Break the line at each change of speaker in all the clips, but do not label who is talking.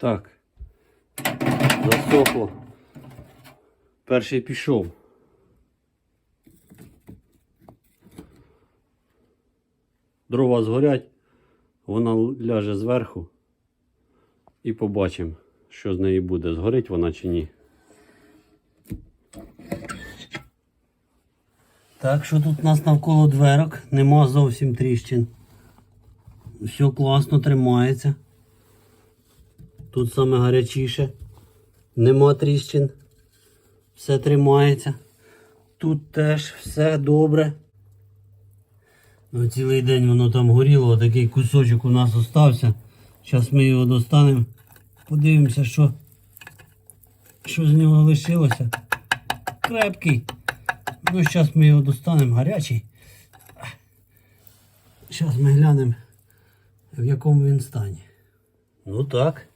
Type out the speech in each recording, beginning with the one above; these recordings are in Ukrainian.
Так. Засохло. Перший пішов. Дрова згорять, вона ляже зверху і побачимо, що з неї буде, згорить вона чи ні. Так, що тут у нас навколо дверок, нема зовсім тріщин. Все класно тримається. Тут саме гарячіше. Нема тріщин. Все тримається. Тут теж все добре. Ну, цілий день воно там горіло, такий кусочок у нас остався. Зараз ми його достанемо. Подивимося, що, що з нього лишилося. Крепкий. Ну, зараз ми його достанемо гарячий. Зараз ми глянемо, в якому він стані. Ну так,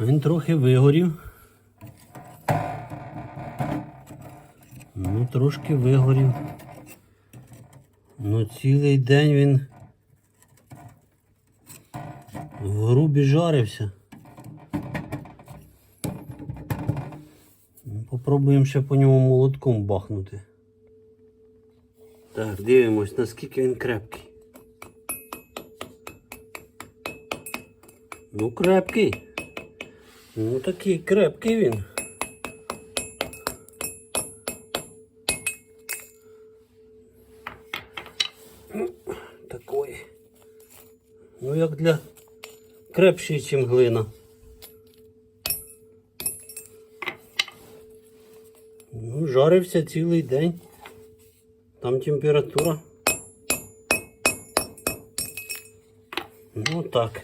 він трохи вигорів. Ну, трошки вигорів. Ну, цілий день він в грубі жарився. Ну, Попробуємо ще по ньому молотком бахнути. Так, дивимось, наскільки він крепкий. Ну, крепкий. Ну такий крепкий він. Ну, Такий. Ну як для крепший, ніж глина. Ну, жарився цілий день. Там температура. Ну так.